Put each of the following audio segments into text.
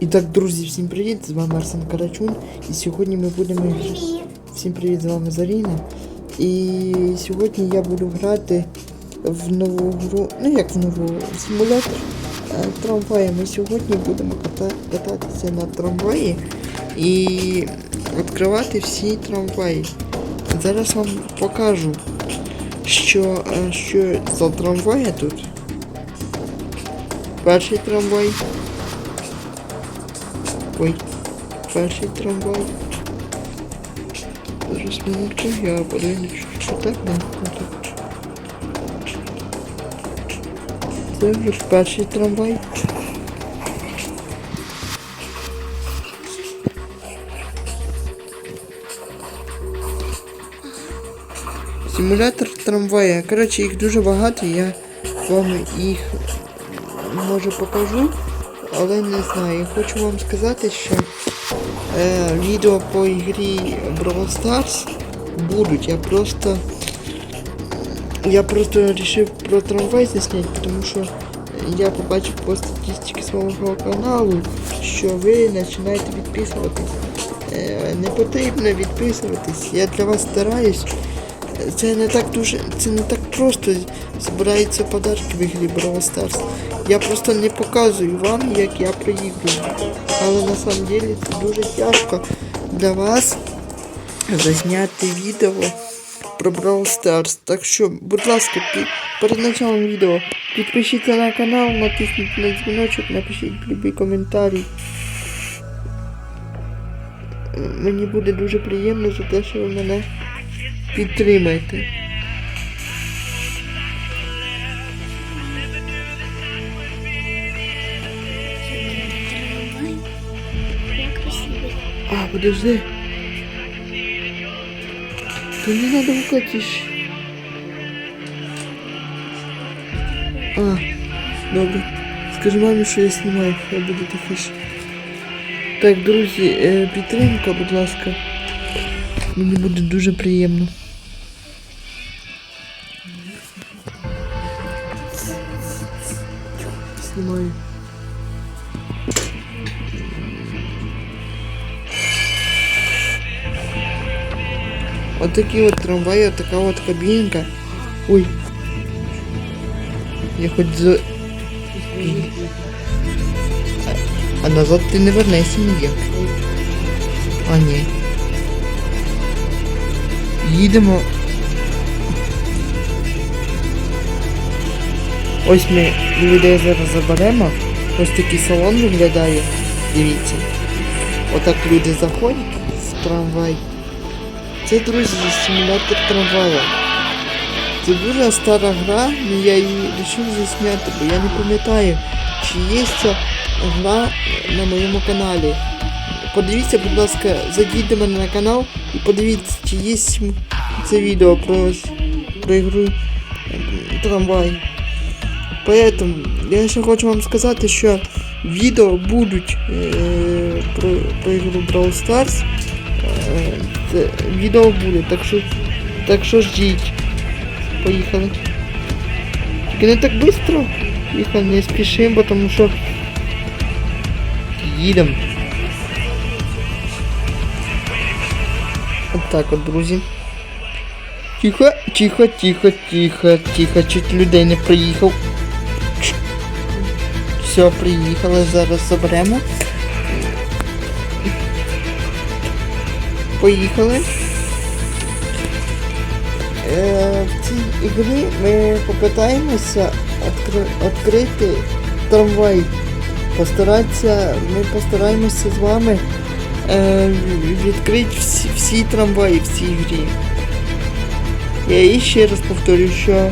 І так, друзі, всім привіт! З вами Арсен Карачун. І сьогодні ми будемо. Привіт. Всім привіт, з вами Заріна. І сьогодні я буду грати в нову гру. Ну як в нову симулятор е, трамвая. Ми сьогодні будемо ката- кататися на трамваї і відкривати всі трамваї. Зараз вам покажу, що, е, що за трамваї тут. Перший трамвай. Ой, перший трамвай. Зараз минутку, я подивлюсь, що так не так. Це вже перший трамвай. Симулятор трамвая. Коротше, їх дуже багато, я вам їх може покажу, але не знаю. Хочу вам сказати, що е, відео по ігрі Brawl Stars будуть. Я просто я просто вирішив про трамвай засняти, тому що я побачив по статистиці свого каналу, що ви починаєте відписуватись. Е, не потрібно відписуватись. Я для вас стараюсь. Це не так дуже, це не так просто збираються подарки в ігрі Brawl Stars. Я просто не показую вам, як я проігрую. Але на самом деле це дуже тяжко для вас зазняти відео про Brawl Stars. Так що, будь ласка, перед началом відео підпишіться на канал, натисніть на дзвіночок, напишіть любий коментарій. Е, Мені буде дуже приємно за те, що ви мене красивий. А, подожди. То не надо выкатишь. А, добре. Скажи мамі, що я знімаю, я буду тихіше. Так, друзі, е, підтримка, будь ласка. Мені буде дуже приємно. Вот такие вот трамваи, вот такая вот кабинка. Ой. Я хоть за... А, назад ти не вернешся ніяк. А ні. Їдемо. Ось ми людей зараз заберемо. Ось такий салон виглядає. Дивіться. Отак люди заходять з трамвай. Це, друзі, симулятор трамвая. Це дуже стара гра, але я її вирішив засняти, бо я не пам'ятаю, чи є ця гра на моєму каналі. Подивіться, будь ласка, зайдіть до мене на канал і подивіться, чи є це відео про, про ігру трамвай. Поэтому я ще хочу вам сказати, що відео будуть е, про, про ігру Brawl Stars. Е, це відео буде, так що, так що ждіть. Поїхали. Тільки не так швидко. Їхали, не спішимо, тому що їдемо. От так от, друзі. Тихо, тихо, тихо, тихо, тихо, чуть людей не приїхав. Все, приїхали, зараз заберемо. Поїхали. Е, в цій ігрі ми попитаємося відкрити трамвай. Постаратися, ми постараємося з вами е, відкрити всі, всі трамваї в цій грі. Я ще раз повторю, що е,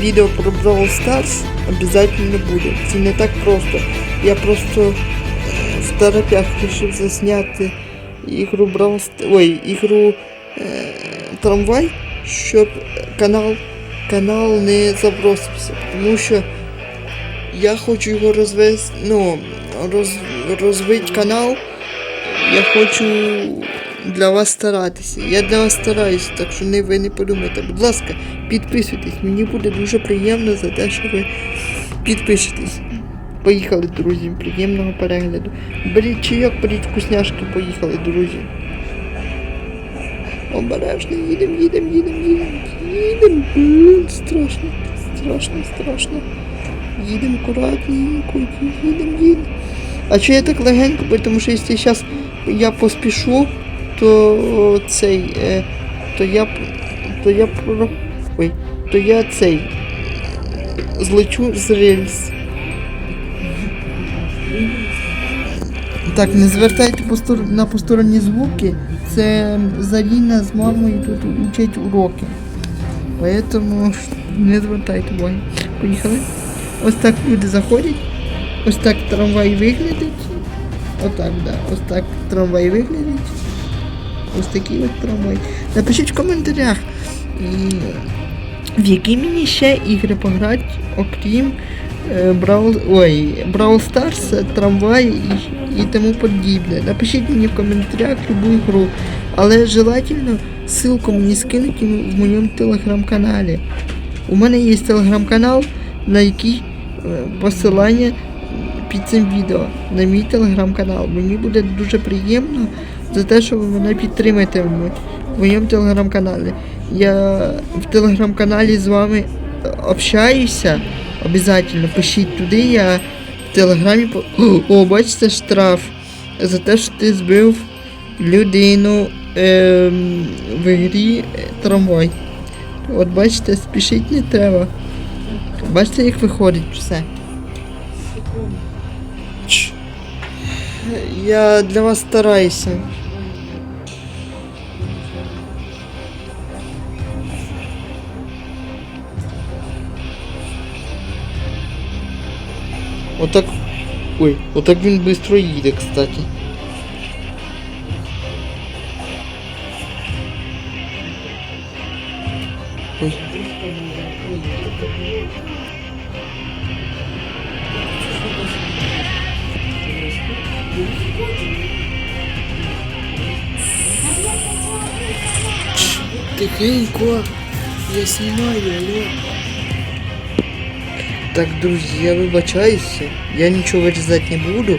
відео про Brawl Stars обов'язково буде. Це не так просто. Я просто в вирішив засняти ігру Brawl ой, ігру е, трамвай, щоб канал, канал не забросився. Тому що я хочу його розвести, ну, роз, розвити канал. Я хочу для вас старатися. Я для вас стараюся, так що не ви не подумайте. Будь ласка, підписуйтесь. Мені буде дуже приємно за те, що ви підпишетесь. Поїхали, друзі, приємного перегляду. Беріть чайок, беріть вкусняшки, поїхали, друзі. Обережно, їдемо, їдемо, їдемо, їдемо, їдемо. Блін, страшно, страшно, страшно. Їдемо акуратненько, їдемо, їдемо. А чого я так легенько, тому що якщо зараз я поспішу, то цей, е, то я, то я ой, то я цей, злечу з рельс. Так, не звертайте на посторонні звуки. Це Заріна з мамою тут учать уроки. Поэтому не звертайте уваги. Поїхали. Ось так люди заходять. Ось так трамвай виглядить. Отак, да. Ось так трамвай виглядить. Ось такий от трамвай. Напишіть в коментарях, в які мені ще ігри пограти, окрім Brawl, ой, Brawl Stars, трамвай і, і тому подібне. Напишіть мені в коментарях любу ігру. Але желательно ссылку мені скинуть в моєму телеграм-каналі. У мене є телеграм-канал, на який е, посилання під цим відео на мій телеграм-канал. Мені буде дуже приємно за те, що ви мене підтримаєте в моєму телеграм-каналі. Я в телеграм-каналі з вами е, общаюся. Обязательно пишіть туди, я в телеграмі. О, бачите, штраф за те, що ти збив людину ем, в грі е, трамвай. От бачите, спішить не треба. Бачите, як виходить все. Я для вас стараюся. Отак. Ой, отак він швидко їде, кстати. Ой. Тихенько, я знімаю, алло. Так, друзі, я вибачаюся, я нічого вирізати не буду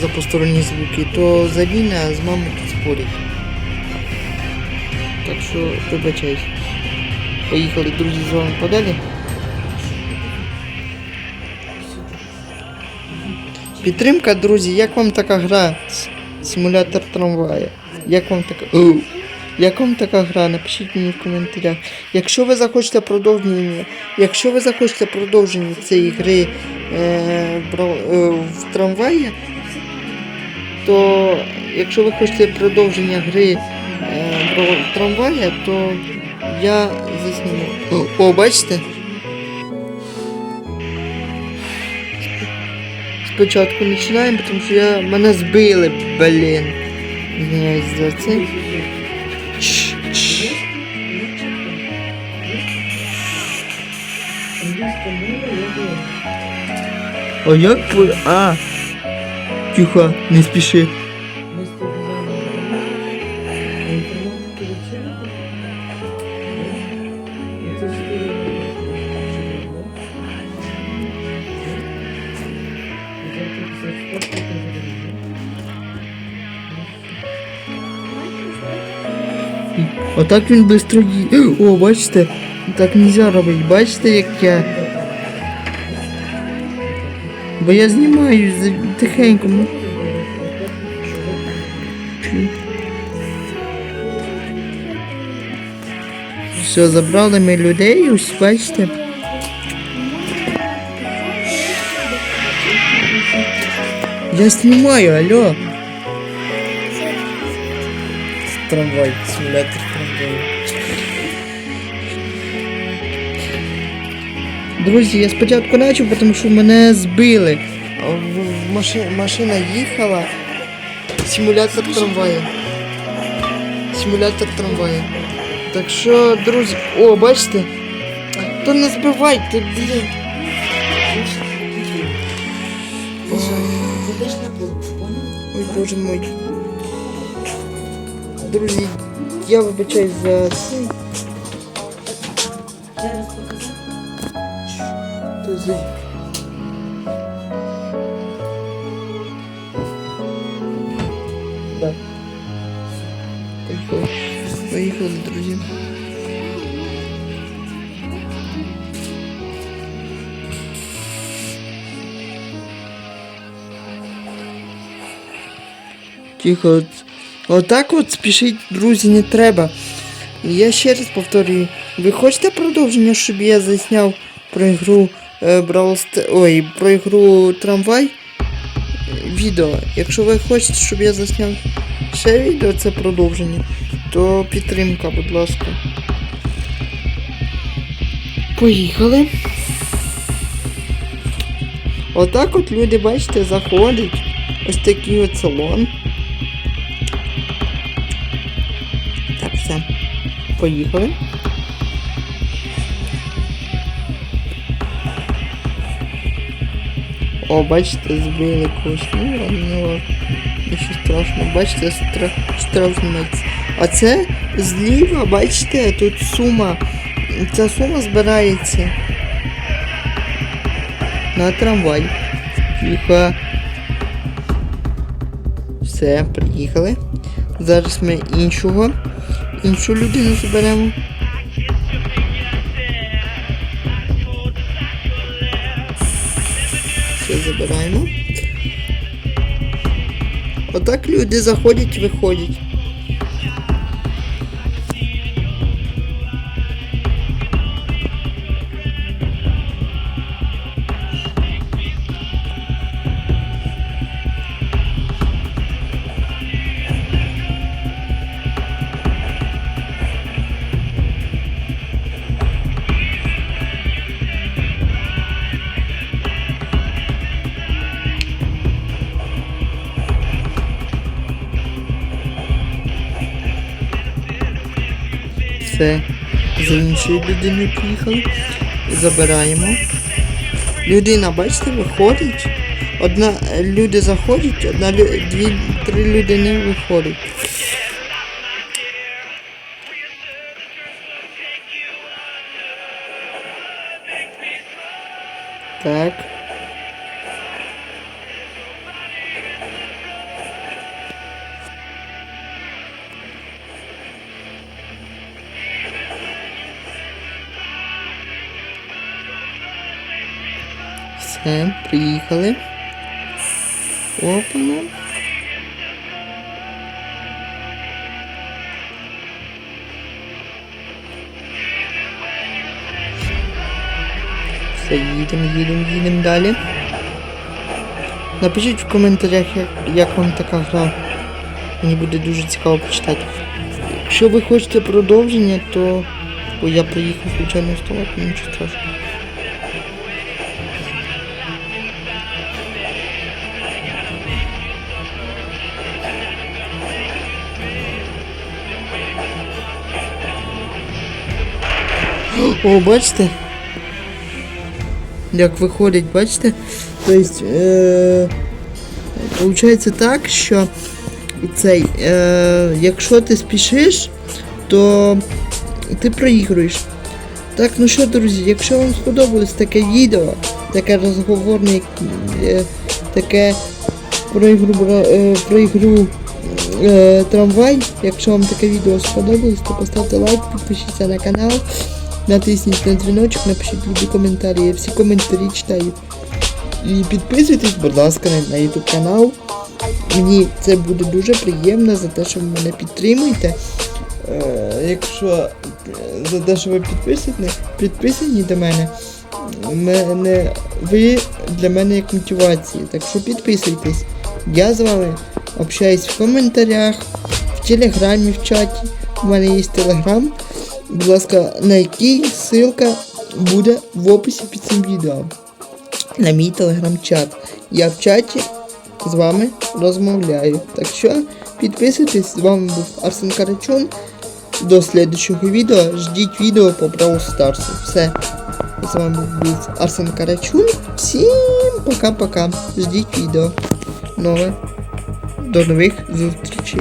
за посторонні звуки, то Заліна з мамою тут спорить. Так що вибачаюсь. Поїхали, друзі, з вами подалі. Підтримка, друзі, як вам така гра? Симулятор трамвая. Як вам така. Як вам така гра? Напишіть мені в коментарях. Якщо ви захочете продовження, якщо ви захочете продовження цієї гри е, е, в трамваї, то якщо ви хочете продовження гри е, бра- трамвая, то я засніму. О, бачите? Спочатку починаємо, тому що я мене збили, блін. Извиняюсь за це. А як по... А. Тихо, не спіши. Отак він швидко їде. О, бачите? Так нельзя робити. Бачите, як я. Бо я знімаю тихенько. Все, забрали ми людей, ось бачите. Я знімаю, алло. Трамвай, симулятор трамваю. Друзі, я спочатку почав, тому що мене збили. А в- в маши- машина їхала. Симулятор трамвая. Симулятор трамвая. Так що, друзі. О, бачите? То не збивайте, блін. Ой, боже мой. Друзі, я вибачаюсь за друзі. Так. Поїхали. Поїхали, друзі. Тихо. Отак от спішить, друзі, не треба. Я ще раз повторюю, ви хочете продовження, щоб я засняв про ігру Brawl St- Ой, про ігру Трамвай? Е, Відео. Якщо ви хочете, щоб я засняв ще відео, це продовження, то підтримка, будь ласка. Поїхали. Отак от люди, бачите, заходять. Ось такий от салон. Так, все. Поїхали. О, бачите, збили когось. Ну, не ладно. Нічого страшного. Бачите, стра... штраф. А це зліва, бачите, тут сума. Ця сума збирається. На трамвай. Тихо. Все, приїхали. Зараз ми іншого. Іншу людину заберемо. Забираємо. Отак люди заходять і виходять. Все. За іншою людиною приїхали. Забираємо. Людина, бачите, виходить. Одна люди заходять, одна дві, три людини виходять. Так. Все, приїхали. Опана. Все, їдемо, їдемо, їдемо далі. Напишіть в коментарях, як, як вам така гра. Мені буде дуже цікаво почитати. Якщо ви хочете продовження, то... Ой, я приїхав звичайно столати, нічого страшного. О, бачите? Як виходить, бачите? Тобто, е, так, що цей, е, якщо ти спішиш, то ти проігруєш. Так, ну що, друзі, якщо вам сподобалось таке відео, таке розговорне, е, таке про ігру, е, про ігру е, трамвай, якщо вам таке відео сподобалось, то поставте лайк, підпишіться на канал. Натисніть на дзвіночок, напишіть любі коментарі. Я всі коментарі читаю. І підписуйтесь, будь ласка, на, YouTube канал. Мені це буде дуже приємно за те, що ви мене підтримуєте. Е, якщо е, за те, що ви підписані, підписані до мене, мене, ви для мене як мотивація. Так що підписуйтесь. Я з вами общаюсь в коментарях, в телеграмі, в чаті. У мене є телеграм. Будь ласка, на який ссылка буде в описі під цим відео. На мій телеграм-чат. Я в чаті з вами розмовляю. Так що підписуйтесь, з вами був Арсен Карачун. До слідчого відео. Ждіть відео по Brawl Stars. Все. З вами був Арсен Карачун. Всім пока-пока. Ждіть відео. Нове. До нових зустрічей.